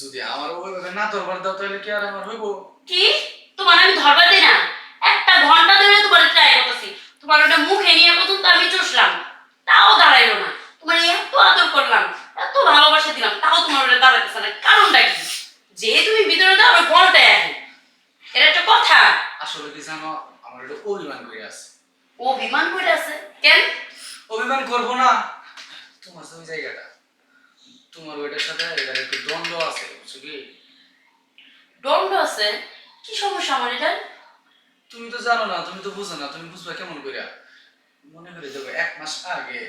যদি আমার ওইভাবে না দরবার দাও তাহলে কি আর আমার হইব? কি? তোমার আমি ধরবা দিই না? একটা ঘণ্টা ধরে তোমার ট্রাই করতেছি তোমার ওটা মুখে নিয়ে পর্যন্ত আমি চষলাম। তাও দাঁড়াইলো না। তোমার এত আদর করলাম এত ভালোবাসা দিলাম তাও তোমার ওটা দাঁড়াইতেছে না। কারণটা কি? যে তুমি ভিতরে দাও ওই বলটাই এখন এটা একটা কথা। আসলে কি জানো আমার একটু অভিমান করে আছে। অভিমান করে আছে? কেন? অভিমান করব না। তোমার ওই জায়গাটা। তোমার ওইটার সাথে এটার একটু দ্বন্দ্ব আছে বুঝছ কি? দণ্ড আছে? কি সমস্যা আমার এটা তুমি তো জানো না তুমি তো বুঝো না তুমি বুঝবা কেমন করে মনে করে দেবো এক মাস আগে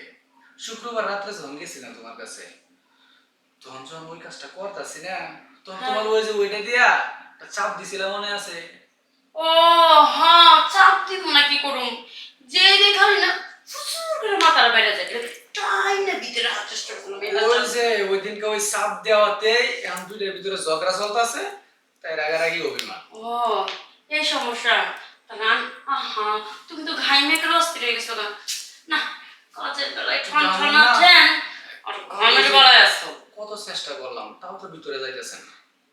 শুক্রবার রাত্রে যখন গেছিলাম তোমার কাছে তখন যখন ওই কাজটা করতেছি না তখন হ্যাঁ। তোমার ওই যে ওইটা দিয়া চাপ দিছিলাম মনে আছে? ও হ্যাঁ চাপ দিব নাকি করুম? যে দেখালি না মাথার বাইরে যায় টাইম ভিতরে হাত চেষ্টা করলাম ওই যে ওই দিনকে ওই চাপ দেওয়াতে এখন দুইটার ভিতরে ঝগড়া চলতেছে তাই রাগারাগি অভিমান। ও এই সমস্যা। তাহলে আহা তুমি তো ঘাই মেঘের অস্থির হয়ে গেছো না না কাজের বেলায় ঠন ঠন আছেন। আর ঘামের বেলায় আসতো কত চেষ্টা করলাম তাও তো ভিতরে যাইতেছে না।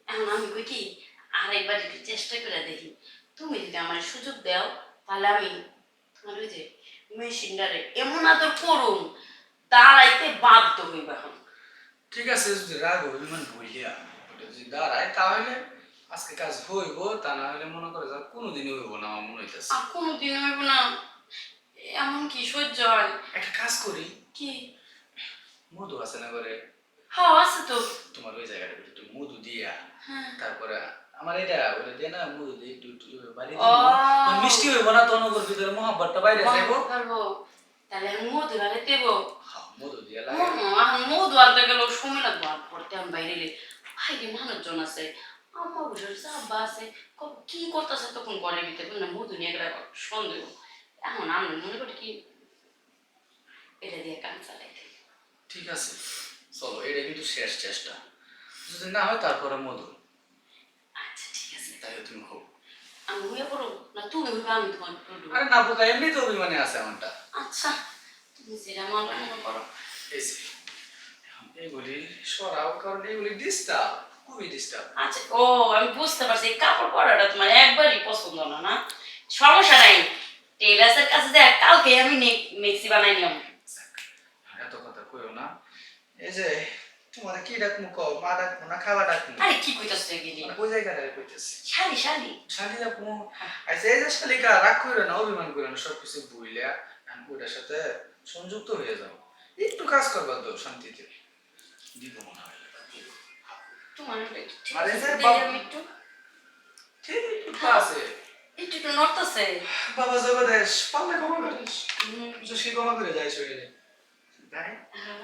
এখন আমি কই কি আরেকবার একটু চেষ্টা করে দেখি। তুমি যদি আমার সুযোগ দাও তাহলে আমি তোমার ওই যে মেশিনটারে এমন আদর করুন দাঁড়াইতে বাধ্য হইবা এখন। ঠিক আছে যদি রাগ অভিমান বইলিয়া ওটা যদি দাঁড়ায় তাহলে আজকে কাজ হইব তা না হলে মনে করে হইব না আমার মনে হইতেছে। আর কোনো হইব না। এমন কি সহ্য হয়? একটা কাজ করি। কি? মধু আছে না করে হাওয়া আছে তো। তোমার ওই জায়গাটা মধু দিয়া হ্যাঁ। তারপরে আমার এটা না একটু একটু মিষ্টি হইব না তখন ওর ভিতরে মহাব্বতটা বাইরে যাইব তাহলে আমি মধু লাগে দেব। হ্যাঁ, মধু দিয়ে লাগে। এখন মধু আনতে গেলেও সময় লাগবো। আর পড়তে আমি বাইরে বাইরে মানুষজন আছে। আম্মা আছে। আছে ক- করতেছে তখন ঘরের ভিতরে? না মধু নিয়ে গেলে সন্দেহ। এখন আমি মনে করি কি এটা দিয়ে কাম চালাইতে ঠিক আছে। চলো এটা কিন্তু শেষ চেষ্টা। যদি না হয় তারপরে মধু। তুমি হোক আমি হয়ে পড়ো না তুমি হইবে আমি তোমার আরে না বোকা এমনি তো অভিমানে আছে আমারটা আচ্ছা তুমি যেটা আমার মনে করো এই যে, এখন সরাও কারণ এইগুলি ডিস্টার্ব খুবই ডিস্টার্ব আচ্ছা ও আমি বুঝতে পারছি এই কাপড় পরাটা তোমার একবারই পছন্দ না না সমস্যা নাই টেলার্সের কাছে যে কালকে আমি মেক্সি বানাই নিলাম এত কথা কইও না এই যে তোমার কি ডাকমু কও? মা ডাকমু না খাওয়া ডাকমু? আরে কি কইতাছ গেলি মানে ওই জায়গাটায় কইতেছি? শালি শালি। শালি ডাকমু আচ্ছা এই যে শালিকা রাগ কইরো না অভিমান কইরো না সবকিছু বুইলা এখন ওইটার সাথে সংযুক্ত হয়ে যাও। একটু কাজ করবা তো শান্তিতে। দিব মনে হয়। তোমার আরে যে বাবা- একটু। ঠিক একটু আছে। একটু একটু নড়তেছে। বাবা জগদেশ পাল্লা ক্ষমা করিস। সে ক্ষমা করে যায় শরীরে। তাই হ্যাঁ।